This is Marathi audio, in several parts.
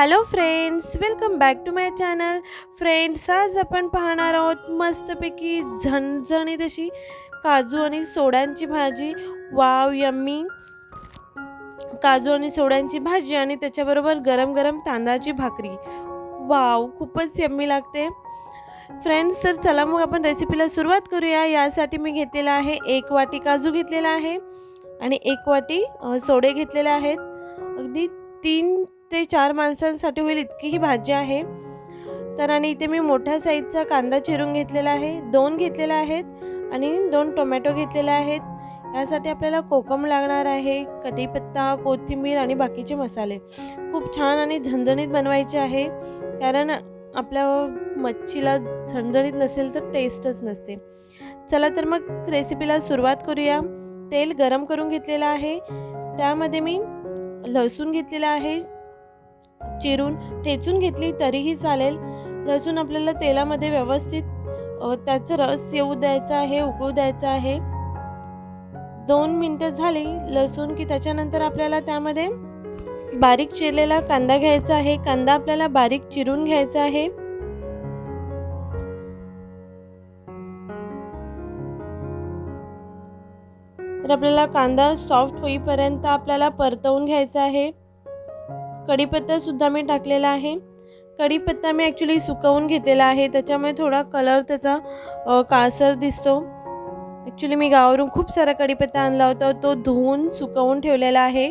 Hello friends welcome back to my channel friends आज आपण पाहणार आहोत मस्तपैकी झणझणीत अशी काजू आणि सोड्यांची भाजी. वाव यम्मी काजू आणि सोड्यांची भाजी आणि त्याच्याबरोबर गरम गरम तांदळाची भाकरी. वाव खूपच यम्मी लागते. फ्रेंड्स तर चला मग आपण रेसिपीला सुरुवात करूया. यासाठी मी घेतलेला आहे एक वाटी काजू घेतलेला आहे आणि एक वाटी सोडे घेतलेले आहेत. अगदी तीन ते चार माणसांसाठी होईल इतकी ही भाजी आहे. तर आणि इथे मी मोठ्या साईजचा कांदा चिरून घेतलेला आहे. दोन घेतलेला आहेत आणि दोन टोमॅटो घेतलेले आहेत. यासाठी आपल्याला कोकम लागणार आहे कढीपत्ता कोथिंबीर आणि बाकीचे मसाले. खूप छान आणि झणझणीत बनवायचे आहे. कारण आपल्या मच्छीला झणझणीत नसेल तर टेस्टच नसते. चला तर मग रेसिपीला सुरुवात करूया. तेल गरम करून घेतलेलं आहे. त्यामध्ये मी लसूण घेतलेला आहे. चिरून ठेचून घेतली तरीही चालेल. लसूण आपल्याला तेलामध्ये व्यवस्थित त्याचं त्याचा रस येऊ द्यायचा आहे उकळू द्यायचा आहे. दोन मिनटं झाली लसूण की त्याच्यानंतर आपल्याला त्यामध्ये बारीक चिरलेला कांदा घ्यायचा आहे. कांदा आपल्याला बारीक चिरून घ्यायचा आहे. तर आपल्याला कांदा सॉफ्ट होईपर्यंत आपल्याला परतवून घ्यायचा आहे. कढीपत्ता सुद्धा मी टाकलेला आहे. कढीपत्ता मी ॲक्च्युली सुकवून घेतलेला आहे. त्याच्यामुळे थोडा कलर त्याचा काळसर दिसतो. ॲक्च्युली मी गावावरून खूप सारा कढीपत्ता आणला होता. तो धुवून सुकवून ठेवलेला आहे.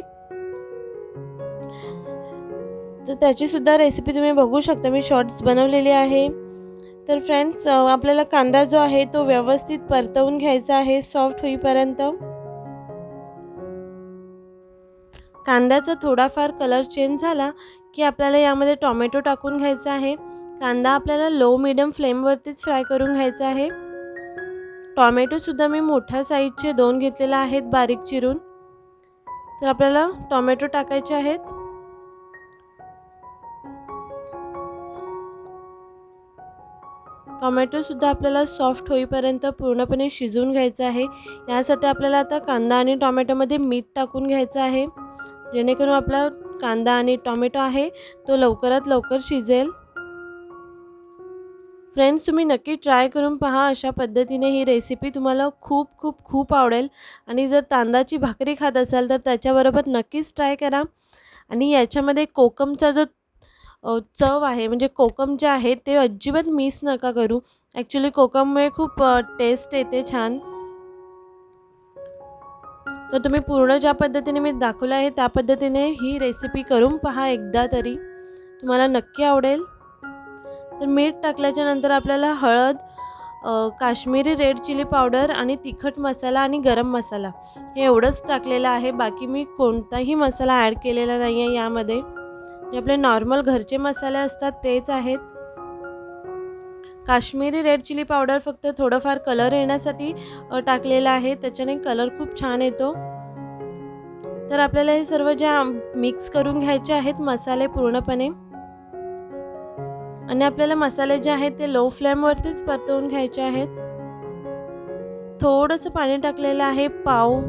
तर त्याची सुद्धा रेसिपी तुम्ही बघू शकता. मी शॉर्ट्स बनवलेली आहे. तर फ्रेंड्स आपल्याला कांदा जो आहे तो व्यवस्थित परतवून घ्यायचा आहे. सॉफ्ट होईपर्यंत. कांद्याचा थोडाफार कलर चेंज झाला की आपल्याला यामध्ये टॉमॅटो टाकून घ्यायचा आहे. कांदा आपल्याला लो मिडियम फ्लेमवरतीच फ्राय करून घ्यायचा आहे. टॉमॅटोसुद्धा मी मोठ्या साईजचे दोन घेतलेले आहेत बारीक चिरून. तर आपल्याला टॉमॅटो टाकायचे आहेत. टॉमॅटोसुद्धा आपल्याला सॉफ्ट होईपर्यंत पूर्णपणे शिजवून घ्यायचं आहे. यासाठी आपल्याला आता कांदा आणि टॉमॅटोमध्ये मीठ टाकून घ्यायचं आहे. जेणेकरून आपला कांदा आणि टॉमॅटो आहे तो लवकरात लवकर शिजेल. फ्रेंड्स तुम्ही नक्की ट्राय करून पहा अशा पद्धतीने ही रेसिपी तुम्हाला खूप खूप खूप आवडेल. आणि जर तांदळाची भाकरी खात असाल तर त्याच्याबरोबर नक्कीच ट्राय करा. आणि याच्यामध्ये कोकमचा जो चव आहे म्हणजे कोकम जे आहे ते अजिबात मिस नका करू. ॲक्च्युली कोकममुळे खूप टेस्ट येते छान. तर तुम्ही पूर्ण ज्या पद्धतीने मी दाखवलं आहे त्या पद्धतीने ही रेसिपी करून पहा एकदा तरी. तुम्हाला नक्की आवडेल. तर मीठ टाकल्याच्या नंतर आपल्याला हळद काश्मीरी रेड चिली पावडर आणि तिखट मसाला आणि गरम मसाला हे एवढंच टाकलेलं आहे. बाकी मी कोणताही मसाला ॲड केलेला नाही आहे यामध्ये. जे आपले नॉर्मल घरचे मसाले असतात तेच आहेत. काश्मीरी रेड चिली पावडर फक्त थोडंफार कलर येण्यासाठी टाकलेला टाकलेलं आहे. त्याच्याने कलर खूप छान येतो. तर आपल्याला हे सर्व ज्या मिक्स करून घ्यायचे आहेत मसाले पूर्णपणे. आणि आपल्याला मसाले जे आहेत ते लो फ्लेमवरतीच परतवून घ्यायचे आहेत. थोडंसं पाणी टाकलेलं आहे पाव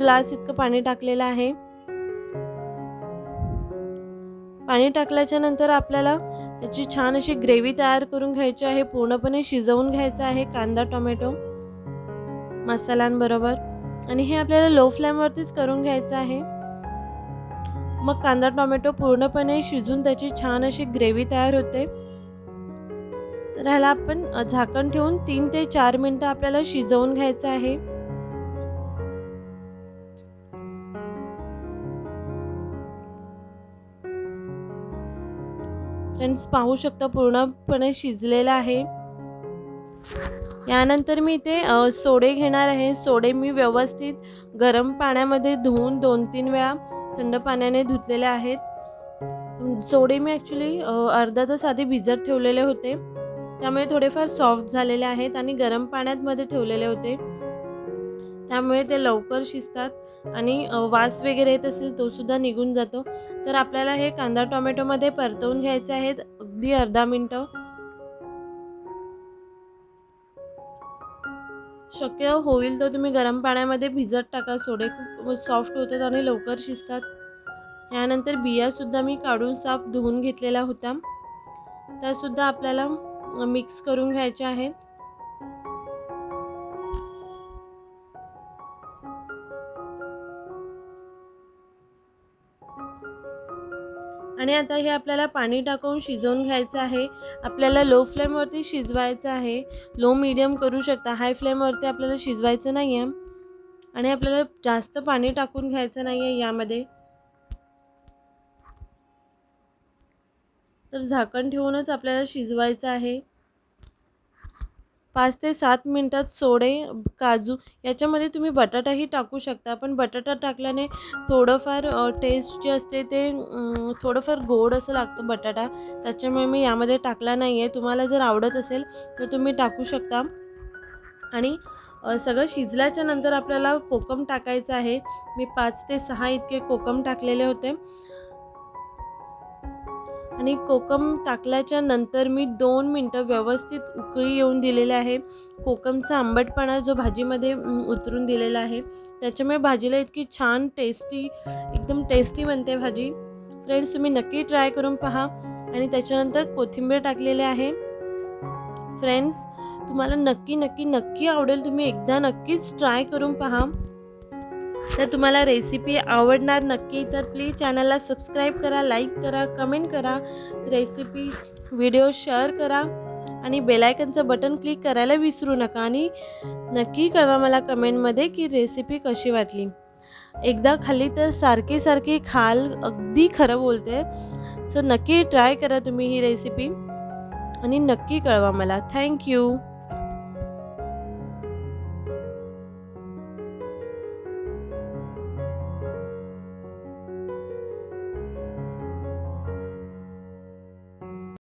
ग्लास इतकं पाणी टाकलेलं आहे. पाणी टाकल्याच्या नंतर आपल्याला याची छान अशी ग्रेव्ही तयार करून घ्यायची आहे पूर्णपणे शिजवून घ्यायचा आहे कांदा टोमॅटो मसाल्यांबरोबर. आणि हे आपल्याला लो फ्लेमवरतीच करून घ्यायचं आहे. मग कांदा टोमॅटो पूर्णपणे शिजून त्याची छान अशी ग्रेव्ही तयार होते. तर ह्याला आपण झाकण ठेवून तीन ते चार मिनटं आपल्याला शिजवून घ्यायचं आहे. फ्रेंड्स पाहू शकता पूर्णपणे शिजलेलं आहे. यानंतर मी इथे सोडे घेणार आहे. सोडे मी व्यवस्थित गरम पाण्यामध्ये धुवून दोन तीन वेळा थंड पाण्याने धुतलेले आहेत. सोडे मी ॲक्च्युली अर्धा तास आधी भिजत ठेवलेले होते. त्यामुळे थोडेफार सॉफ्ट झालेले आहेत आणि गरम पाण्यात मध्ये ठेवलेले होते. त्यामुळे ते लवकर शिजतात. आणि वास वगैरे येत असेल तोसुद्धा निघून जातो. तर आपल्याला हे कांदा टोमॅटोमध्ये परतवून घ्यायचे आहेत अगदी अर्धा मिनटं. शक्य होईल तर तुम्ही गरम पाण्यामध्ये भिजत टाका. सोडे खूप सॉफ्ट होतात आणि लवकर शिजतात. यानंतर बियासुद्धा मी काढून साफ धुवून घेतलेला होता. त्यासुद्धा आपल्याला मिक्स करून घ्यायच्या आहेत. आणि आता हे आपल्याला पाणी टाकून शिजवून घ्यायचं आहे. आपल्याला लो फ्लेमवरती शिजवायचं आहे. लो मिडियम करू शकता. हाय फ्लेमवरती आपल्याला शिजवायचं नाही आहे आणि आपल्याला जास्त पाणी टाकून घ्यायचं नाही आहे यामध्ये. तर झाकण ठेवूनच आपल्याला शिजवायचं आहे. पाच ते सात मिनटात सोडे काजू याच्यामध्ये तुम्ही बटाटाही टाकू शकता. पण बटाटा टाकल्याने थोडंफार टेस्ट जे असते ते थोडंफार गोड असं लागतं बटाटा. त्याच्यामुळे मी यामध्ये टाकला नाही आहे तुम्हाला जर आवडत असेल तर तुम्ही टाकू शकता. आणि सगळं शिजल्याच्या नंतर आपल्याला कोकम टाकायचं आहे. मी पाच ते सहा इतके कोकम टाकलेले होते. आणि कोकम टाकल्याच्या नंतर मी दोन मिनटं व्यवस्थित उकळी येऊन दिलेले आहे. कोकमचा आंबटपणा जो भाजीमध्ये उतरून दिलेला आहे त्याच्यामुळे भाजीला इतकी छान टेस्टी एकदम टेस्टी बनते भाजी. फ्रेंड्स तुम्ही नक्की ट्राय करून पहा. आणि त्याच्यानंतर कोथिंबीर टाकलेले आहे. फ्रेंड्स तुम्हाला नक्की नक्की नक्की आवडेल. तुम्ही एकदा नक्कीच ट्राय करून पहा. तर तुम्हाला रेसिपी आवडणार नक्की तर प्लीज चॅनलला सबस्क्राईब करा लाईक करा कमेंट करा रेसिपी व्हिडिओ शेअर करा आणि बेलायकनचं बटन क्लिक करायला विसरू नका आणि नक्की कळवा मला कमेंटमध्ये की रेसिपी कशी वाटली. एकदा खाल्ली तर सारखी सारखी खाल अगदी खरं बोलते. सो नक्की ट्राय करा तुम्ही ही रेसिपी आणि नक्की कळवा मला. थँक्यू